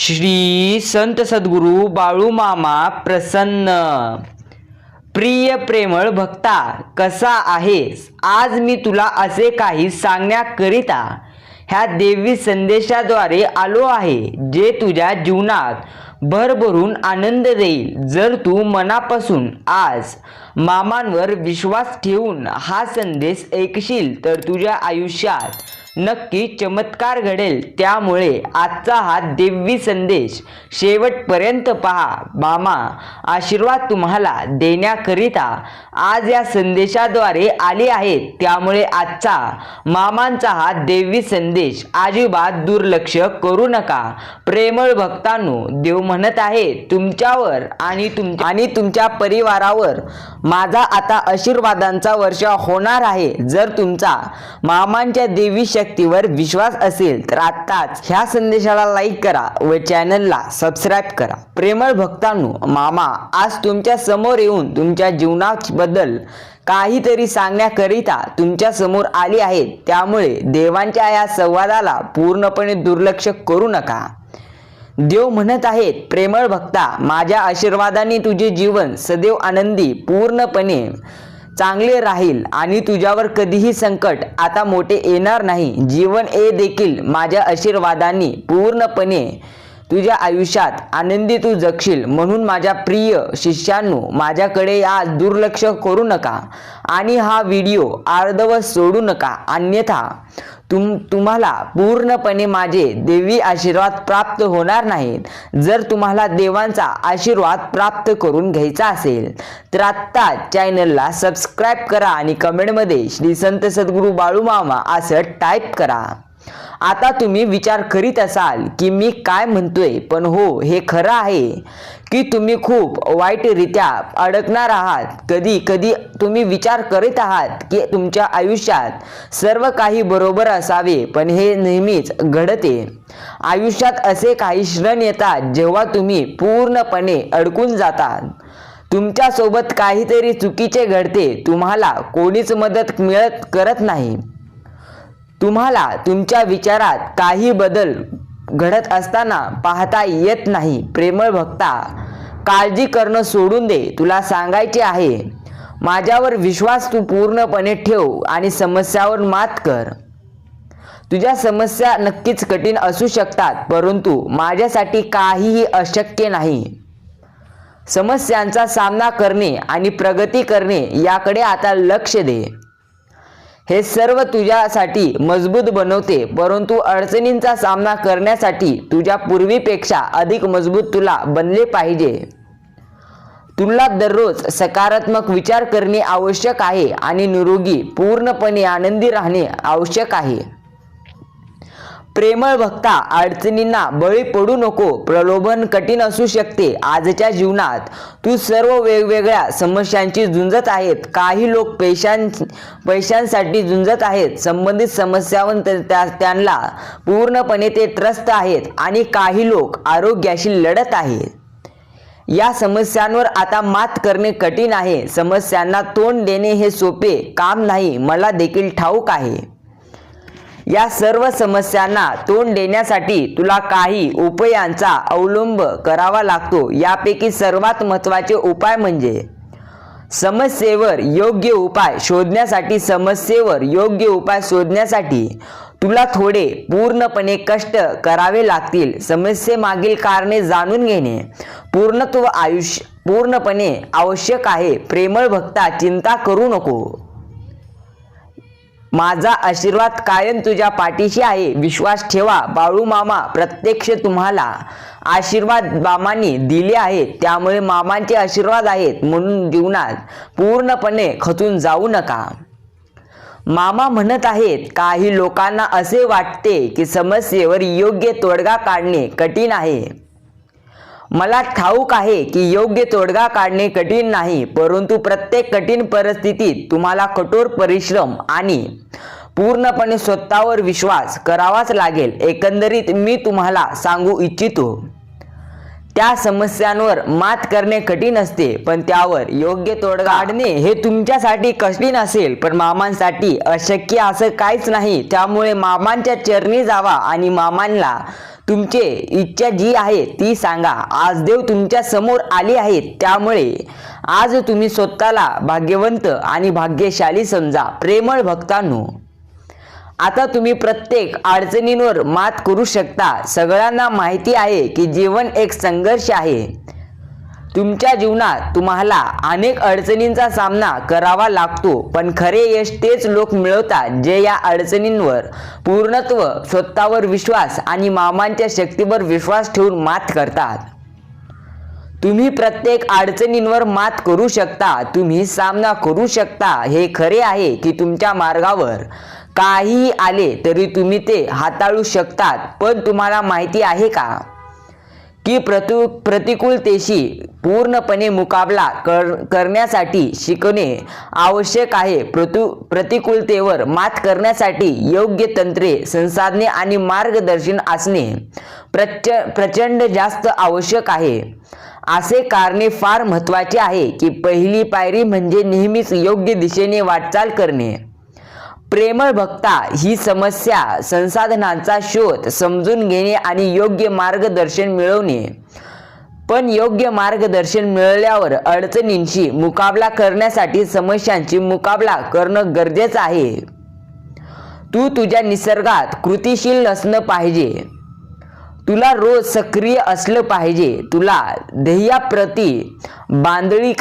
श्री संत सद्गुरू बाळू मामा प्रसन्न. प्रिय प्रेमळ भक्ता कसा आहेस? आज मी तुला असे काही सांगण्याकरिता ह्या देवी संदेशाद्वारे आलो आहे जे तुझ्या जीवनात भरभरून आनंद देईल जर तू मनापासून आज मामांवर विश्वास ठेवून हा संदेश ऐकशील तर तुझ्या आयुष्यात नक्की चमत्कार घडेल. त्यामुळे आजचा हा देवी संदेश शेवटपर्यंत पहा. मामा आशीर्वाद तुम्हाला देण्याकरिता आज या संदेशाद्वारे आले आहेत. त्यामुळे आजचा मामांचा हा देवी संदेश अजिबात दुर्लक्ष करू नका. प्रेमळ भक्तांनो देव म्हणत आहे तुमच्यावर आणि तुम आणि तुमच्या परिवारावर माझा आता आशीर्वादांचा वर्षा होणार आहे. जर तुमचा मामांच्या देवी व्यक्तीवर विश्वास असेल तर आत्ताच ह्या संदेशाला लाईक करा व चॅनलला सबस्क्राईब करा. प्रेमळ भक्तांनो मामा आज तुमच्यासमोर येऊन तुमच्या जीवनाबद्दल काहीतरी सांगण्याकरिता तुमच्यासमोर आली आहेत. त्यामुळे देवांच्या या संवादाला पूर्णपणे दुर्लक्ष करू नका. देव म्हणत आहेत प्रेमळ भक्ता माझ्या आशीर्वादाने तुझे जीवन सदैव आनंदी पूर्णपणे चांगले राहील आणि तुझ्यावर कधीही संकट आता मोठे येणार नाही. जीवन ए देखील माझ्या आशीर्वादांनी पूर्णपणे तुझ्या आयुष्यात आनंदी तू जगशील म्हणून माझ्या प्रिय शिष्यांनो माझ्याकडे या दुर्लक्ष करू नका आणि हा व्हिडिओ अर्धवट सोडू नका. अन्यथा तुम तुम्हाला पूर्णपणे माझे देवी आशीर्वाद प्राप्त होणार नाहीत. जर तुम्हाला देवांचा आशीर्वाद प्राप्त करून घ्यायचा असेल तर आत्ता चॅनलला सबस्क्राईब करा आणि कमेंटमध्ये श्री संत सद्गुरू बाळूमामा असं टाईप करा. आता तुम्ही विचार करीत असाल की मी काय म्हणतोय पण हो हे खरं आहे की तुम्ही खूप वाईटरित्या अडकणार आहात. कधी कधी तुम्ही विचार करीत आहात की तुमच्या आयुष्यात सर्व काही बरोबर असावे पण हे नेहमीच घडते. आयुष्यात असे काही क्षण येतात जेव्हा तुम्ही पूर्णपणे अडकून जातात. तुमच्यासोबत काहीतरी चुकीचे घडते तुम्हाला कोणीच मदत मिळत करत नाही. तुम्हाला तुमच्या विचारात काही बदल घडत असताना पाहता येत नाही. प्रेमळ भक्ता काळजी करणं सोडून दे. तुला सांगायचे आहे माझ्यावर विश्वास तू पूर्णपणे ठेव आणि समस्यावर मात कर. तुझ्या समस्या नक्कीच कठीण असू शकतात परंतु माझ्यासाठी काहीही अशक्य नाही. समस्यांचा सामना करणे आणि प्रगती करणे याकडे आता लक्ष दे. हे सर्व तुझ्यासाठी मजबूत बनवते परंतु अडचणींचा सामना करण्यासाठी तुझ्या पूर्वीपेक्षा अधिक मजबूत तुला बनले पाहिजे. तुला दररोज सकारात्मक विचार करणे आवश्यक आहे आणि निरोगी पूर्णपणे आनंदी राहणे आवश्यक आहे. प्रेमळ भक्ता अडचणींना बळी पडू नको प्रलोभन कठीण असू शकते आजच्या जीवनात. तू सर्व वेगवेगळ्या समस्यांची झुंजत आहेत. काही लोक पैशां पैशांसाठी झुंजत आहेत. संबंधित समस्यावर त्या- त्या- त्यांना पूर्णपणे ते त्रस्त आहेत आणि काही लोक आरोग्याशी लढत आहेत. या समस्यांवर आता मात करणे कठीण आहे. समस्यांना तोंड देणे हे सोपे काम नाही. मला देखील ठाऊक आहे. या सर्व समस्यांना तोंड देण्यासाठी तुला काही उपायांचा अवलंब करावा लागतो. यापैकी सर्वात महत्त्वाचे उपाय म्हणजे समस्येवर योग्य उपाय शोधण्यासाठी समस्येवर योग्य उपाय शोधण्यासाठी तुला थोडे पूर्णपणे कष्ट करावे लागतील. समस्येमागील कारणे जाणून घेणे. पूर्णत्व आयुष्य पूर्णपणे आवश्यक आहे. प्रेमळ भक्ता चिंता करू नको. माझा आशीर्वाद कायम तुझ्या पाठीशी आहे. विश्वास ठेवा बाळू मामा प्रत्यक्ष तुम्हाला. आशीर्वाद मामांनी दिले आहेत. त्यामुळे मामांचे आशीर्वाद आहेत म्हणून जीवनात पूर्णपणे खचून जाऊ नका. मामा म्हणत आहेत काही लोकांना असे वाटते की समस्येवर योग्य तोडगा काढणे कठीण आहे. मला ठाऊक आहे की योग्य तोडगा काढणे कठीण नाही परंतु प्रत्येक कठीण परिस्थितीत तुम्हाला कठोर परिश्रम आणि पूर्णपणे स्वतःवर विश्वास करावाच लागेल. एकंदरीत मी तुम्हाला सांगू इच्छितो. त्या समस्यांवर मात करणे कठीण असते पण त्यावर योग्य तोडगा काढणे हे तुमच्यासाठी कठीण असेल. पण मामांसाठी अशक्य असं काहीच नाही. त्यामुळे मामांच्या चरणी जावा आणि मामांना तुमचे इच्छा जी आहे ती सांगा. आज देव तुमच्यासमोर आली आहेत. त्यामुळे आज तुम्ही स्वतःला भाग्यवंत आणि भाग्यशाली समजा. प्रेमळ भक्तांनो. आता तुम्ही प्रत्येक अडचणींवर मात करू शकता. सगळ्यांना माहिती आहे की जीवन एक संघर्ष आहे. तुमच्या जीवनात तुम्हाला अनेक अडचणींचा सामना करावा लागतो पण खरे यश तेच लोक मिळवतात जे या अडचणींवर पूर्णत्व स्वतःवर विश्वास आणि मामांच्या शक्तीवर विश्वास ठेवून मात करतात. तुम्ही प्रत्येक अडचणींवर मात करू शकता तुम्ही सामना करू शकता. हे खरे आहे की तुमच्या मार्गावर काहीही आले तरी तुम्ही ते हाताळू शकतात पण तुम्हाला माहिती आहे का? की प्रतु प्रतिकूलतेशी पूर्णपणे मुकाबला कर करण्यासाठी शिकणे आवश्यक आहे. प्रतु प्रतिकूलतेवर मात करण्यासाठी योग्य तंत्रे संसाधने आणि मार्गदर्शन असणे प्रच प्रचंड जास्त आवश्यक आहे. असे कारणे फार महत्त्वाचे आहे की पहिली पायरी म्हणजे नेहमीच योग्य दिशेने वाटचाल करणे. प्रेमळ भक्ता ही समस्या संसाधनांचा शोध समजून घेणे आणि योग्य मार्गदर्शन मिळवणे. पण योग्य मार्गदर्शन मिळाल्यावर अडचणींशी मुकाबला करण्यासाठी समस्यांची मुकाबला करणं गरजेचं आहे. तू तुझ्या निसर्गात कृतिशील असणं पाहिजे. तुला रोज सक्रिय असलं पाहिजे. तुला ध्येयाप्रती बांधळीक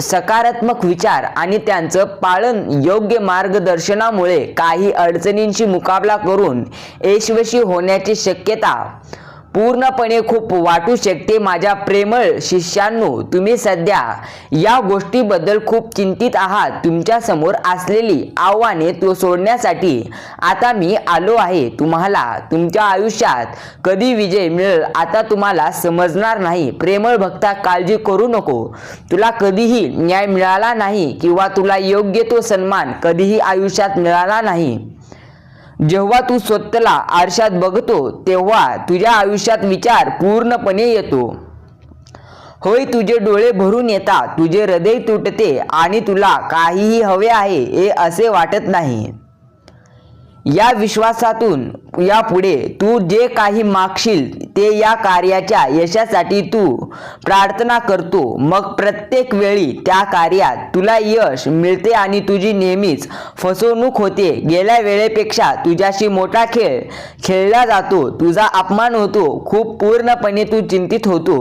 सकारात्मक विचार आणि त्यांचं पालन योग्य मार्गदर्शनामुळे काही अडचणींशी मुकाबला करून यशस्वी होण्याची शक्यता पूर्णपणे खूप वाटू शकते माझ्या प्रेमळ शिष्यांनो तुम्ही सध्या या गोष्टीबद्दल खूप चिंतित आहात. तुमच्यासमोर असलेली आव्हाने तो सोडण्यासाठी आता मी आलो आहे. तुम्हाला तुमच्या आयुष्यात कधी विजय मिळेल आता तुम्हाला समजणार नाही. प्रेमळ भक्ता काळजी करू नको. तुला कधीही न्याय मिळाला नाही किंवा तुला योग्य तो सन्मान कधीही आयुष्यात मिळाला नाही. जेव्हा तू स्वतःला आरशात बघतो तेव्हा तुझ्या आयुष्यात विचार पूर्णपणे येतो. होय तुझे डोळे भरून येतात तुझे हृदय तुटते आणि तुला काहीही हवे आहे हे असे वाटत नाही. या विश्वासातून यापुढे तू जे काही मागशील ते या कार्याच्या यशासाठी तू प्रार्थना करतो. मग प्रत्येक वेळी त्या कार्यात तुला यश मिळते आणि तुझी नेहमीच फसवणूक होते. गेल्या वेळेपेक्षा तुझ्याशी मोठा खेळ खेळला जातो. तुझा अपमान होतो. खूप पूर्णपणे तू चिंतित होतो.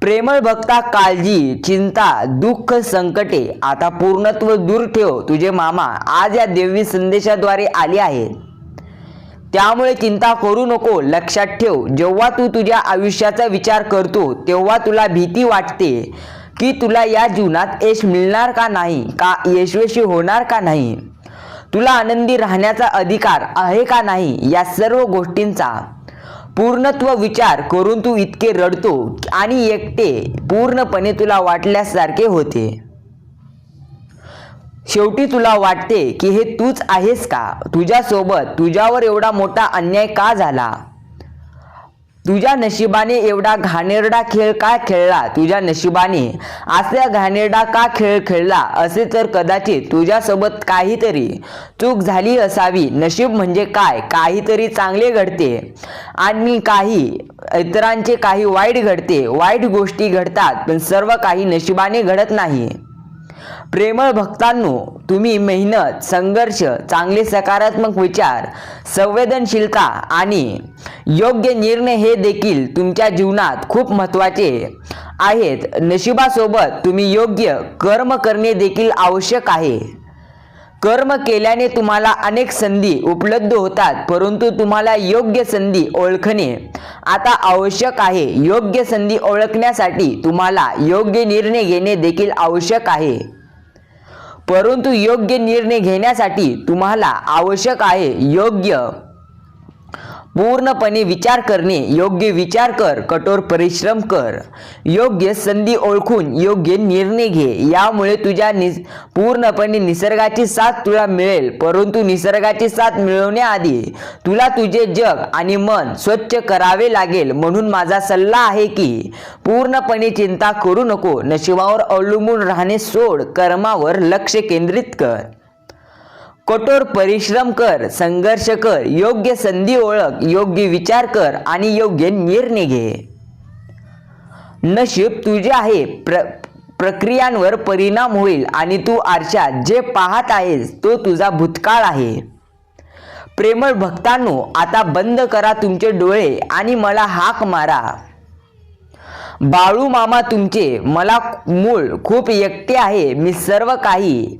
प्रेमळ भक्ता काळजी चिंता दुःख संकटे आता पूर्णत्व दूर ठेव. तुझे मामा आज या देवी संदेशाद्वारे आले आहेत. त्यामुळे चिंता करू नको लक्षात ठेव. जेव्हा तू तुझ्या आयुष्याचा विचार करतो तेव्हा तुला भीती वाटते की तुला या जीवनात यश मिळणार का नाही का यशस्वी होणार का नाही? तुला आनंदी राहण्याचा अधिकार आहे का नाही या सर्व गोष्टींचा पूर्णत्व विचार करून तू इतके रडतो आणि एकटे पूर्णपणे तुला वाटल्यासारखे होते. शेवटी तुला वाटते की हे तूच आहेस का? तुझ्यासोबत तुझ्यावर एवढा मोठा अन्याय का झाला? तुझ्या नशिबाने एवढा घाणेरडा खेळ का खेळला? तुझ्या नशिबाने असा घाणेरडा का खेळ खेळला? असे तर कदाचित तुझ्यासोबत काहीतरी चूक झाली असावी. नशीब म्हणजे काय? काहीतरी चांगले घडते आणि काही इतरांचे काही वाईट घडते. वाईट गोष्टी घडतात पण सर्व काही नशिबाने घडत नाही. प्रेमळ भक्तांनो तुम्ही मेहनत संघर्ष चांगले सकारात्मक विचार संवेदनशीलता आणि योग्य निर्णय हे देखील तुमच्या जीवनात खूप महत्त्वाचे आहेत. नशिबासोबत तुम्ही योग्य कर्म करणे देखील आवश्यक आहे. कर्म केल्याने तुम्हाला अनेक संधी उपलब्ध होतात परंतु तुम्हाला योग्य संधी ओळखणे आता आवश्यक आहे. योग्य संधी ओळखण्यासाठी तुम्हाला योग्य निर्णय घेणे देखील आवश्यक आहे. परंतु योग्य निर्णय घेण्यासाठी तुम्हाला आवश्यक आहे योग्य पूर्णपणे विचार करणे योग्य विचार कर कठोर परिश्रम कर. योग्य संधी ओळखून योग्य निर्णय घे. यामुळे तुझ्या निस पूर्णपणे निसर्गाची साथ तुला मिळेल. परंतु निसर्गाची साथ मिळवण्याआधी तुला तुझे जग आणि मन स्वच्छ करावे लागेल. म्हणून माझा सल्ला आहे की पूर्णपणे चिंता करू नको. नशिबावर अवलंबून राहणे सोड. कर्मावर लक्ष केंद्रित कर. कठोर परिश्रम कर संघर्ष कर योग्य संधी ओळख योग्य विचार कर आणि योग्य निर्णय घे. नशीब तुझे आहे प्र प्रक्रियांवर परिणाम होईल आणि तू आरशात जे पाहत आहेस तो तुझा भूतकाळ आहे. प्रेमळ भक्तांनो आता बंद करा तुमचे डोळे आणि मला हाक मारा. बाळू मामा तुमचे मला मूळ खूप एकटे आहे मी सर्व काही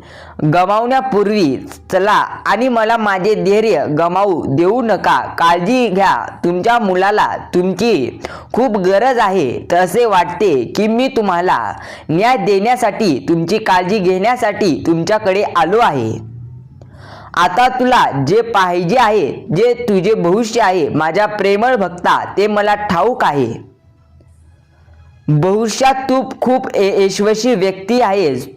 गमावण्यापूर्वी चला आणि मला माझे धैर्य गमावू देऊ नका. काळजी घ्या तुमच्या मुलाला तुमची खूप गरज आहे. तसे वाटते की मी तुम्हाला न्याय देण्यासाठी तुमची काळजी घेण्यासाठी तुमच्याकडे आलो आहे. आता तुला जे पाहिजे आहे जे तुझे भविष्य आहे माझ्या प्रेमळ भक्ता ते मला ठाऊक आहे. भविष्यात तू खूप ए- यशस्वी व्यक्ती आहेस.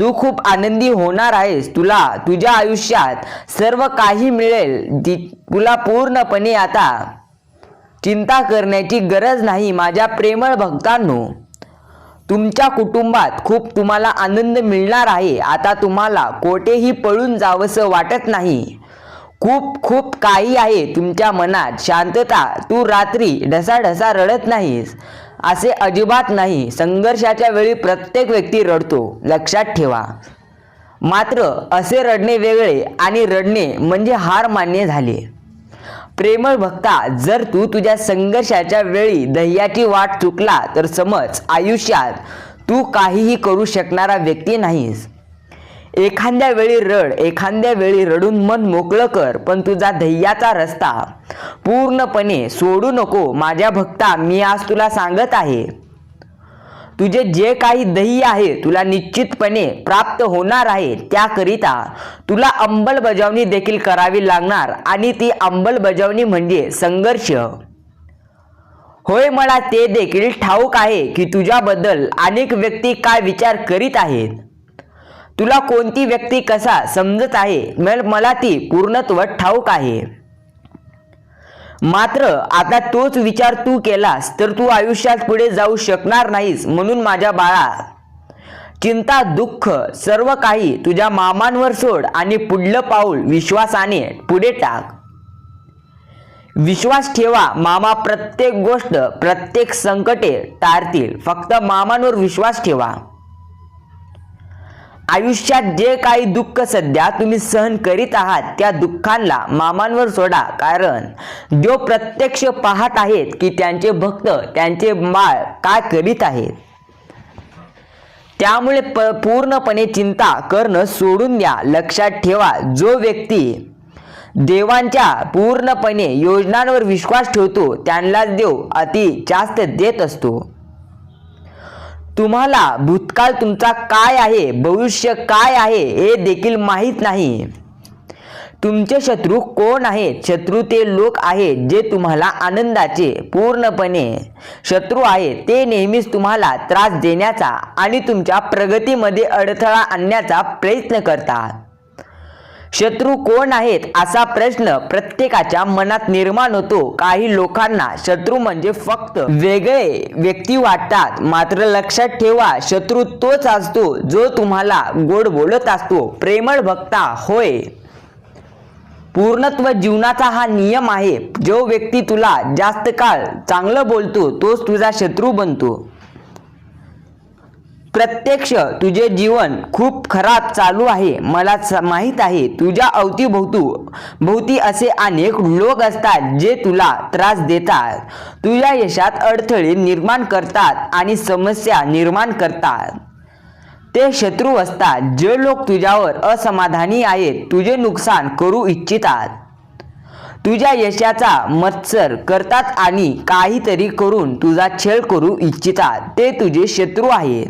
तू खूप आनंदी होणार आहेस. तुला तुझ्या आयुष्यात सर्व काही मिळेल. ती तुला पूर्णपणे आता चिंता करण्याची गरज नाही माझ्या प्रेमळ भक्तांनो. तुमच्या कुटुंबात खूप तुम्हाला आनंद मिळणार आहे. आता तुम्हाला कोठेही पळून जावंसं वाटत नाही. खूप खूप काही आहे तुमच्या मनात. शांतता. तू रात्री ढसाढसा रडत नाहीस. असे अजिबात नाही. संघर्षाच्या वेळी प्रत्येक व्यक्ती रडतो. लक्षात ठेवा. मात्र असे रडणे वेगळे आणि रडणे म्हणजे हार मान्य झाले. प्रेमळ भक्ता जर तू तुझ्या संघर्षाच्या वेळी दह्याची वाट चुकला तर समज आयुष्यात तू काहीही करू शकणारा व्यक्ती नाहीस. एखाद्या वेळी रड एखाद्या वेळी रडून मन मोकळं कर पण तुझा ध्येयाचा रस्ता पूर्णपणे सोडू नको. माझ्या भक्ता मी आज तुला सांगत आहे. तुझे जे काही दही आहे तुला निश्चितपणे प्राप्त होणार आहे. त्याकरिता तुला अंमलबजावणी देखील करावी लागणार आणि ती अंमलबजावणी म्हणजे संघर्ष. होय मला ते देखील ठाऊक आहे की तुझ्याबद्दल अनेक व्यक्ती काय विचार करीत आहेत. तुला कोणती व्यक्ती कसा समजत आहे? मला ती पूर्णत्व ठाऊक आहे. मात्र आता तोच विचार तू केलास तर तू आयुष्यात पुढे जाऊ शकणार नाहीस म्हणून माझ्या बाळा. चिंता दुःख सर्व काही तुझ्या मामांवर सोड आणि पुढलं पाऊल विश्वासाने पुढे टाक. विश्वास ठेवा मामा प्रत्येक गोष्ट प्रत्येक संकटे टाळतील फक्त मामांवर विश्वास ठेवा. आयुष्यात जे काही दुःख सध्या तुम्ही सहन करीत आहात त्या दुःखांना मामांवर सोडा. कारण देव प्रत्यक्ष पाहत आहेत की त्यांचे भक्त त्यांचे बाळ काय करीत आहेत? त्यामुळे प पूर्णपणे चिंता करणं सोडून द्या. लक्षात ठेवा जो व्यक्ती देवांच्या पूर्णपणे योजनांवर विश्वास ठेवतो त्यांनाच देव अति जास्त देत असतो. तुम्हाला भूतकाळ तुमचा काय आहे? भविष्य काय आहे? हे देखील माहीत नाही. तुमचे शत्रू कोण आहेत शत्रू ते लोक आहेत जे तुम्हाला आनंदाचे पूर्णपणे शत्रू आहेत ते नेहमीच तुम्हाला त्रास देण्याचा आणि तुमच्या प्रगतीमध्ये अडथळा आणण्याचा प्रयत्न करतात. शत्रू कोण आहेत असा प्रश्न प्रत्येकाच्या मनात निर्माण होतो. काही लोकांना शत्रू म्हणजे फक्त वेगळे व्यक्ती वाटतात. मात्र लक्षात ठेवा शत्रू तोच असतो जो तुम्हाला गोड बोलत असतो. प्रेमळ भक्ता होय. पूर्णत्व जीवनाचा हा नियम आहे. जो व्यक्ती तुला जास्त काळ चांगलं बोलतो तोच तुझा शत्रू बनतो. प्रत्यक्ष तुझे जीवन खूप खराब चालू आहे. मला स- माहीत आहे तुझ्या अवतीभोवतू भोवती असे अनेक लोक असतात जे तुला त्रास देतात. तुझ्या यशात अडथळे निर्माण करतात आणि समस्या निर्माण करतात. ते शत्रू असतात. जे लोक तुझ्यावर असमाधानी आहेत तुझे नुकसान करू इच्छितात. तुझ्या यशाचा मत्सर करतात आणि काहीतरी करून तुझा छळ करू इच्छितात. ते तुझे शत्रू आहेत.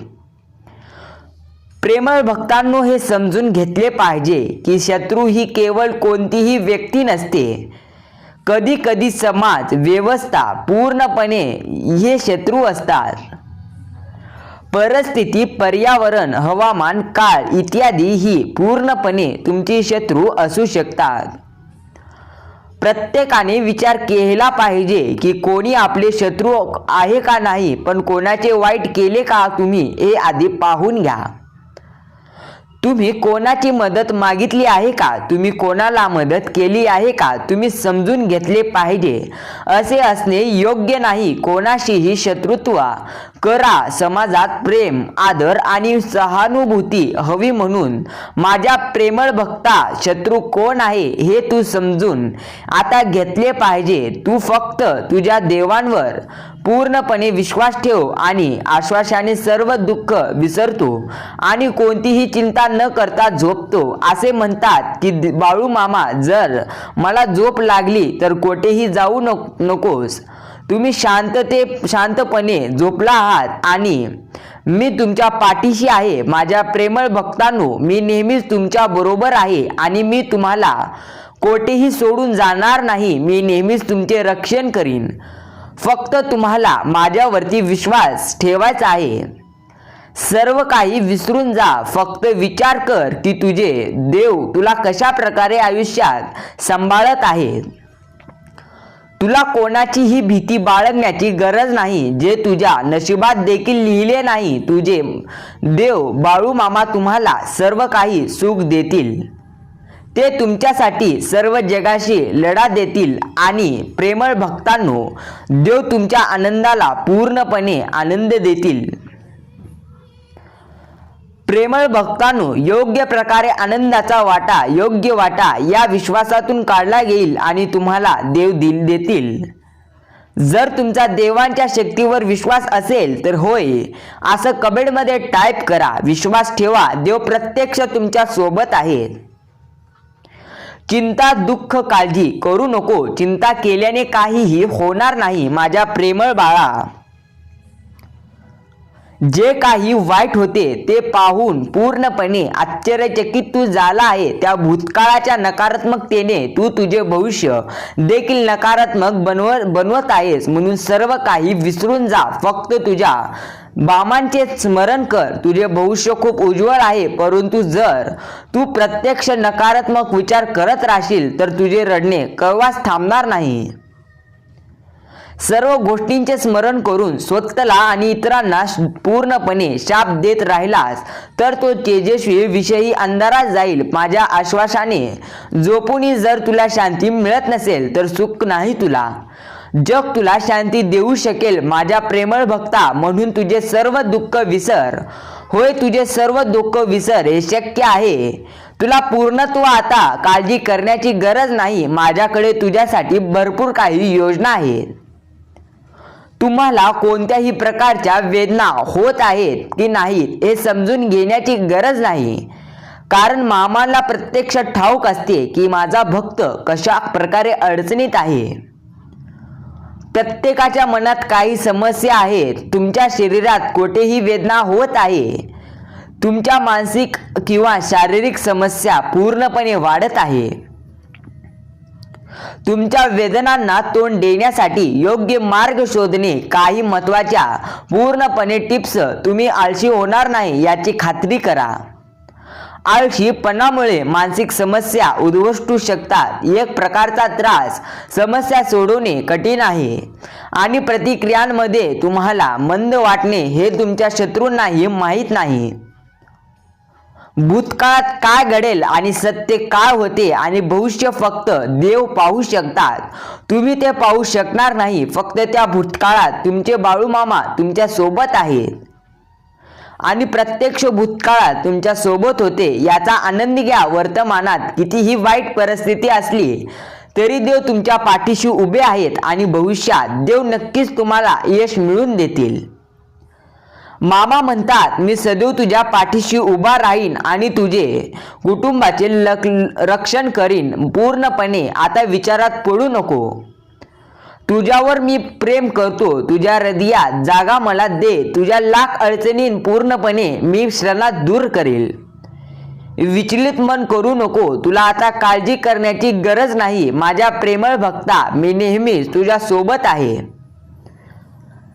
प्रेमळ भक्तांनो हे समजून घेतले पाहिजे की शत्रू ही केवळ कोणतीही व्यक्ती नसते. कधी कधी समाज व्यवस्था पूर्णपणे हे शत्रू असतात. परिस्थिती पर्यावरण हवामान काळ इत्यादी ही पूर्णपणे तुमची शत्रू असू शकतात. प्रत्येकाने विचार केला पाहिजे की कोणी आपले शत्रू आहे का नाही पण कोणाचे वाईट केले का तुम्ही हे आधी पाहून घ्या. तुम्ही कोणाची मदत मागितली आहे का? तुम्ही कोणाला मदत केली आहे का? तुम्ही समजून घेतले पाहिजे. असे असणे योग्य नाही. कोणाशीही शत्रुत्व करा समाजात प्रेम आदर आणि सहानुभूती हवी म्हणून. माझ्या प्रेमळ भक्ता शत्रू कोण आहे हे तू समजून. आता घेतले पाहिजे तू फक्त तुझ्या देवांवर. पूर्णपणे विश्वास ठेव आणि आश्वासाने सर्व दुःख विसरतो आणि कोणतीही चिंता न करता झोपतो. असे म्हणतात की द- बाळू मामा जर मला झोप लागली तर कोठेही जाऊ नको नकोस. तुम्ही शांतते शांतपणे झोपला आहात आणि मी तुमच्या पाठीशी आहे. माझ्या प्रेमळ भक्तांनो मी नेहमीच तुमच्या बरोबर आहे आणि मी तुम्हाला कोठेही सोडून जाणार नाही. मी नेहमीच तुमचे रक्षण करीन. फक्त तुम्हाला माझ्यावरती विश्वास ठेवायचा आहे. सर्व काही विसरून जा. फक्त विचार कर की तुझे देव तुला कशा प्रकारे आयुष्यात सांभाळत आहेत? तुला कोणाचीही भीती बाळगण्याची गरज नाही जे तुझ्या नशिबात देखील लिहिले नाही तुझे देव बाळू मामा तुम्हाला सर्व काही सुख देतील. ते तुमच्यासाठी सर्व जगाशी लढा देतील आणि प्रेमळ भक्तांनो देव तुमच्या आनंदाला पूर्णपणे आनंद देतील. प्रेमळ भक्तांनो योग्य प्रकारे आनंदाचा वाटा योग्य वाटा या विश्वासातून काढला येईल आणि तुम्हाला देव दिल देतील. जर तुमचा देवांच्या शक्तीवर विश्वास असेल तर होय. असं कमेंटमध्ये टाईप करा. विश्वास ठेवा. देव प्रत्यक्ष तुमच्यासोबत आहे. चिंता दुःख काळजी करू नको. चिंता केल्याने काहीही होणार नाही माझ्या प्रेमळ बाळा. जे काही वाईट होते ते पाहून पूर्णपणे आश्चर्यचकित तू झाला आहे. त्या भूतकाळाच्या नकारात्मकतेने तू तुझे भविष्य देखील नकारात्मक बनव बनवत आहेस. म्हणून सर्व काही विसरून जा. फक्त तुझ्या बामांचे स्मरण कर. तुझे भविष्य खूप उज्ज्वल आहे. परंतु जर तू प्रत्यक्ष नकारात्मक विचार करत राहशील तर तुझे रडणे केव्हाच थांबणार नाही. सर्व गोष्टींचे स्मरण करून स्वतःला आणि इतरांना पूर्णपणे शाप देत राहिलास तर तो तेजस्वी विषयी अंधारात जाईल. माझ्या आश्वासाने झोपूनही जर तुला शांती मिळत नसेल तर सुख नाही तुला. जग तुला शांती देऊ शकेल माझ्या प्रेमळ भक्ता म्हणून तुझे सर्व दुःख विसर. होय तुझे सर्व दुःख विसर हे शक्य आहे. तुला पूर्णत्व आता काळजी करण्याची गरज नाही माझ्याकडे तुझ्यासाठी भरपूर काही योजना आहेत. तुम्हाला कोणत्याही प्रकारच्या वेदना होत आहेत की नाहीत हे समजून घेण्याची गरज नाही. कारण मामाला प्रत्यक्ष ठाऊक असते की माझा भक्त कशा प्रकारे अडचणीत आहे. प्रत्येकाच्या मनात काही समस्या आहेत. तुमच्या शरीरात कोठेही वेदना होत आहे. तुमच्या मानसिक किंवा शारीरिक समस्या पूर्णपणे वाढत आहे. तुमच्या वेदनांना तोंड देण्यासाठी योग्य मार्ग शोधणे काही महत्त्वाच्या पूर्णपणे टिप्स तुम्ही आळशी होणार नाही याची खात्री करा. आळशीपणामुळे मानसिक समस्या उद्भवू शकतात. एक प्रकारचा त्रास समस्या सोडवणे कठीण आहे. आणि प्रतिक्रियांमध्ये तुम्हाला मंद वाटणे हे तुमच्या शत्रूंनाही माहीत नाही. भूतकाळात काय घडेल आणि सत्य काय होते आणि भविष्य फक्त देव पाहू शकतात. तुम्ही ते पाहू शकणार नाही. फक्त त्या भूतकाळात तुमचे बाळूमामा तुमच्यासोबत आहेत. आणि प्रत्यक्ष भूतकाळात तुमच्यासोबत होते याचा आनंद घ्या. वर्तमानात कितीही वाईट परिस्थिती असली तरी देव तुमच्या पाठीशी उभे आहेत आणि भविष्यात देव नक्कीच तुम्हाला यश मिळवून देतील. मामा म्हणतात मी सदैव तुझ्या पाठीशी उभा राहीन आणि तुझे कुटुंबाचे लक रक्षण करीन. पूर्णपणे आता विचारात पडू नको. तुझ्यावर मी प्रेम करतो. तुझ्या हृदयात जागा मला दे. तुझ्या लाख अडचणीं पूर्णपणे मी श्रणात दूर करेल. विचलित मन करू नको. तुला आता काळजी करण्याची गरज नाही. माझ्या प्रेमळ भक्ता मी नेहमीच तुझ्या सोबत आहे.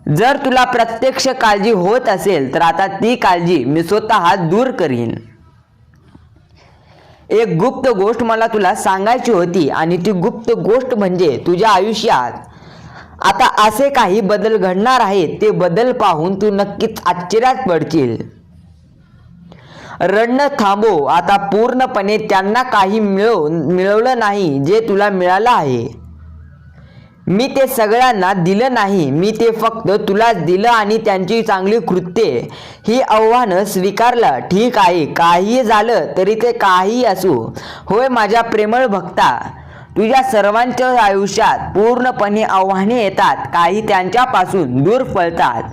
जर तुला प्रत्यक्ष काळजी होत असेल तर आता ती काळजी मी स्वतः दूर करीन. एक गुप्त गोष्ट मला तुला सांगायची होती आणि ती गुप्त गोष्ट म्हणजे तुझ्या आयुष्यात आता असे काही बदल घडणार आहेत ते बदल पाहून तू नक्कीच आश्चर्यात पडशील. रडणं थांबो आता पूर्णपणे त्यांना काही मिळव मिळवलं नाही जे तुला मिळालं आहे. मी ते सगळ्यांना दिलं नाही. मी ते फक्त तुलाच दिलं आणि त्यांची चांगली कृत्ये. ही आव्हानं स्वीकारलं. ठीक आहे. काही झालं तरी ते काही असू. होय माझ्या प्रेमळ भक्ता. तुझ्या सर्वांच्या आयुष्यात पूर्णपणे आव्हाने येतात. काही त्यांच्यापासून दूर पळतात.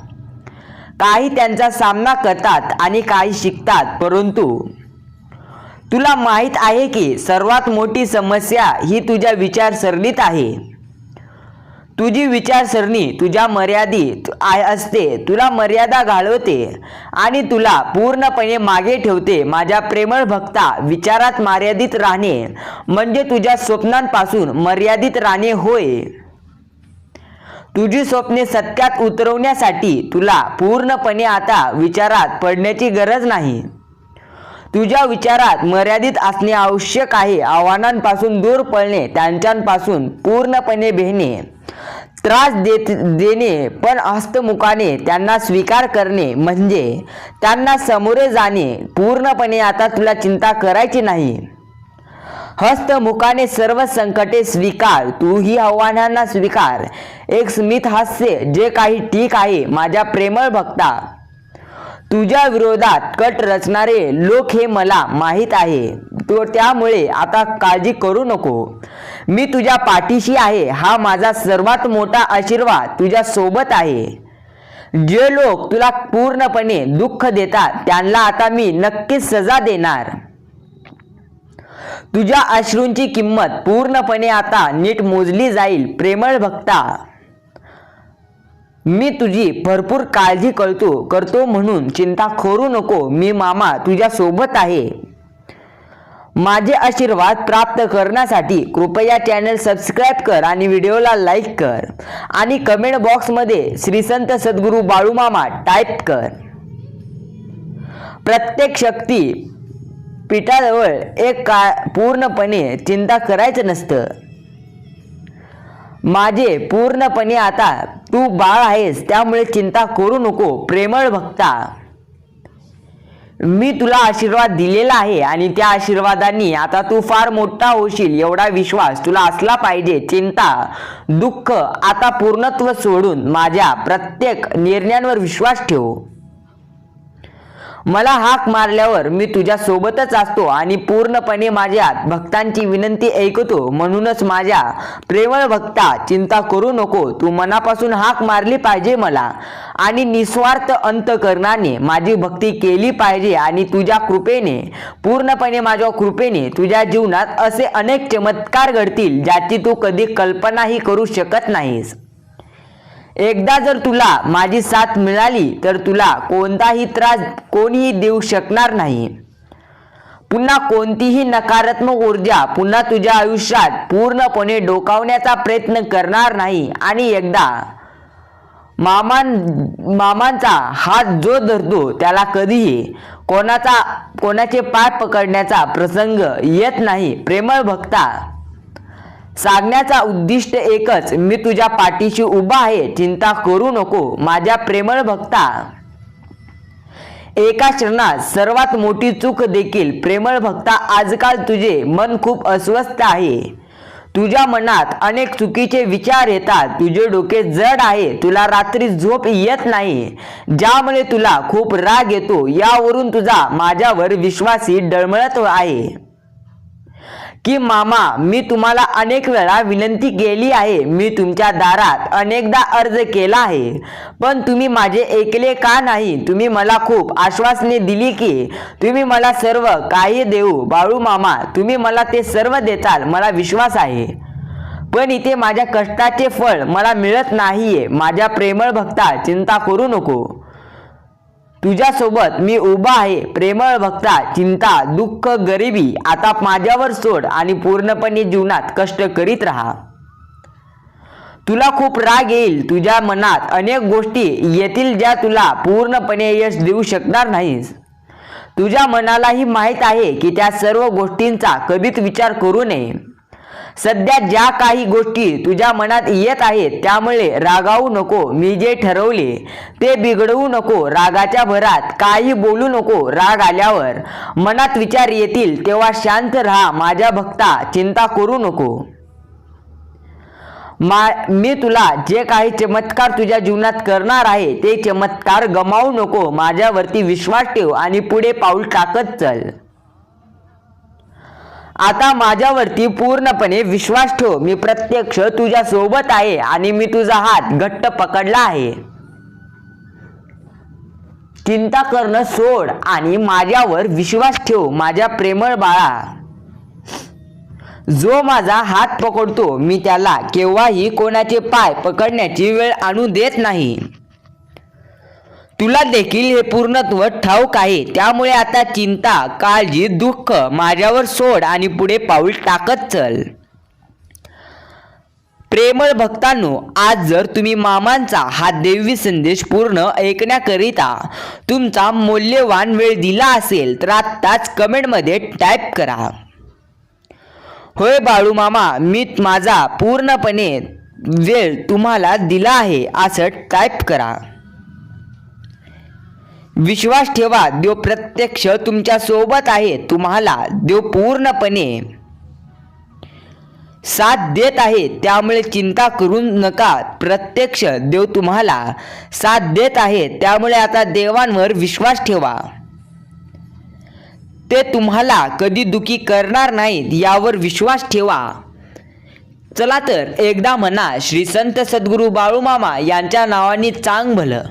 काही त्यांचा सामना करतात आणि काही शिकतात. परंतु तुला माहीत आहे की सर्वात मोठी समस्या ही तुझ्या विचारसरणीत आहे. तुझी विचारसरणी तुझ्या मर्यादित असते. तुला मर्यादा घालवते आणि तुला पूर्णपणे मागे ठेवते. माझ्या प्रेमळ भक्ता विचारात मर्यादित राहणे म्हणजे तुझ्या स्वप्नांपासून मर्यादित राहणे होय. तुझी स्वप्ने सत्यात उतरवण्यासाठी तुला पूर्णपणे आता विचारात पडण्याची गरज नाही. तुझ्या विचारात मर्यादित असणे आवश्यक आहे. आव्हानांपासून दूर पळणे त्यांच्यापासून पूर्णपणे भेणे त्रास देत देणे पण हस्तमुखाने त्यांना स्वीकार करणे म्हणजे त्यांना सामोरे जाणे. पूर्णपणे आता तुला चिंता करायची नाही. हस्तमुखाने सर्व संकटे स्वीकार. तू ही आव्हानांना स्वीकार. एक स्मित हास्य जे काही ठीक आहे माझ्या प्रेमळ भक्ता. तुझ्या विरोधात कट रचणारे लोक हे मला माहीत आहे. तो त्यामुळे आता काळजी करू नको. मी तुझ्या पाठीशी आहे. हा माझा सर्वात मोठा आशीर्वाद तुझ्या सोबत आहे. जे लोक तुला पूर्णपणे दुःख देतात त्यांना आता मी नक्कीच सजा देणार. तुझ्या अश्रूंची किंमत पूर्णपणे आता नीट मोजली जाईल प्रेमळ भक्ता. मी तुझी भरपूर काळजी करतो करतो म्हणून चिंता करू नको. मी मामा तुझ्या सोबत आहे. माझे आशीर्वाद प्राप्त करण्यासाठी कृपया चॅनल सबस्क्राईब कर आणि व्हिडिओला लाईक कर. आणि कमेंट बॉक्समध्ये श्री संत सद्गुरू बाळूमामा टाईप कर. प्रत्येक शक्ती पीठाजवळ एक का पूर्णपणे चिंता करायचं नसतं. माझे पूर्णपणे आता तू बाळ आहेस त्यामुळे चिंता करू नको प्रेमळ भक्ता. मी तुला आशीर्वाद दिलेला आहे आणि त्या आशीर्वादांनी आता तू फार मोठा होशील एवढा विश्वास तुला असला पाहिजे चिंता दुःख आता पूर्णत्व सोडून माझ्या प्रत्येक निर्णयांवर विश्वास ठेव. मला हाक मारल्यावर मी तुझ्या सोबतच असतो आणि पूर्णपणे माझ्या भक्तांची विनंती ऐकतो. म्हणूनच माझ्या प्रेमळ भक्ता चिंता करू नको. तू मनापासून हाक मारली पाहिजे मला आणि निस्वार्थ अंतकरणाने माझी भक्ती केली पाहिजे आणि तुझ्या कृपेने पूर्णपणे माझ्या कृपेने तुझ्या जीवनात असे अनेक चमत्कार घडतील ज्याची तू कधी कल्पनाही करू शकत नाहीस. एकदा जर तुला माझी साथ मिळाली तर तुला कोणताही त्रास कोणीही देऊ शकणार नाही. पुन्हा कोणतीही नकारात्मक ऊर्जा पुन्हा तुझ्या आयुष्यात पूर्णपणे डोकावण्याचा प्रयत्न करणार नाही. आणि एकदा मामां मामांचा हात जो धरतो त्याला कधीही कोणाचा कोणाचे पाय पकडण्याचा प्रसंग येत नाही. प्रेमळ भक्ता सांगण्याचा उद्दिष्ट एकच मी तुझ्या पाठीशी उभा आहे चिंता करू नको माझ्या प्रेमळ भक्ता. एका क्षणात सर्वात मोठी चूक देखील प्रेमळ भक्ता आजकाल तुझे मन खूप अस्वस्थ आहे. तुझ्या मनात अनेक चुकीचे विचार येतात तुझे डोके जड आहे तुला रात्री झोप येत नाही. ज्यामुळे तुला खूप राग येतो यावरून तुझा माझ्यावर विश्वासही डळमळत आहे. की मामा मी तुम्हाला अनेक वेळा विनंती केली आहे. मी तुमच्या दारात अनेकदा अर्ज केला आहे. पण तुम्ही माझे ऐकले का नाही? तुम्ही मला खूप आश्वासने दिली की तुम्ही मला सर्व काही देऊ. बाळू मामा तुम्ही मला ते सर्व देताल. मला विश्वास आहे. पण इथे माझ्या कष्टाचे फळ मला मिळत नाहीये. माझ्या प्रेमळ भक्ता चिंता करू नको. तुझ्यासोबत मी उभा आहे. प्रेमळ भक्ता चिंता दुःख गरिबी आता माझ्यावर सोड आणि पूर्णपणे जीवनात कष्ट करीत राहा. तुला खूप राग येईल. तुझ्या मनात अनेक गोष्टी येतील ज्या तुला पूर्णपणे यश देऊ शकणार नाहीस. तुझ्या मनालाही माहीत आहे की त्या सर्व गोष्टींचा कधीच विचार करू नये. सध्या ज्या काही गोष्टी तुझ्या मनात येत आहेत त्यामुळे रागावू नको मी जे ठरवले ते बिघडवू नको रागाच्या भरात काही बोलू नको राग आल्यावर मनात विचार येतील तेव्हा शांत राहा माझ्या भक्ता चिंता करू नको. मा मी तुला जे काही चमत्कार तुझ्या जीवनात करणार आहे ते चमत्कार गमावू नको माझ्यावरती विश्वास ठेव आणि पुढे पाऊल टाकत चल. आता माझ्यावरती पूर्णपणे विश्वास ठेव. मी प्रत्यक्ष तुझ्या सोबत आहे आणि मी तुझा हात घट्ट पकडला आहे. चिंता करणं सोड आणि माझ्यावर विश्वास ठेव. माझ्या प्रेमळ बाळा. जो माझा हात पकडतो मी त्याला केव्हाही कोणाचे पाय पकडण्याची वेळ आणू देत नाही. तुला देखील हे पूर्णत्व ठाऊक आहे. त्यामुळे आता चिंता काळजी दुःख माझ्यावर सोड आणि पुढे पाऊल टाकत चल. प्रेमळ भक्तांनो आज जर तुम्ही मामांचा हा देवी संदेश पूर्ण ऐकण्याकरिता तुमचा मौल्यवान वेळ दिला असेल तर आत्ताच कमेंटमध्ये टाईप करा. होय बाळू मामा मी माझा पूर्णपणे वेळ तुम्हाला दिला आहे असं टाईप करा. विश्वास ठेवा. देव प्रत्यक्ष तुमच्यासोबत आहे. तुम्हाला देव पूर्णपणे साथ देत आहे. त्यामुळे चिंता करू नका. प्रत्यक्ष देव तुम्हाला साथ देत आहे. त्यामुळे आता देवांवर विश्वास ठेवा. ते तुम्हाला कधी दुखी करणार नाहीत यावर विश्वास ठेवा. चला तर एकदा म्हणा श्री संत सद्गुरू बाळूमामा यांच्या नावाने चांग भलं.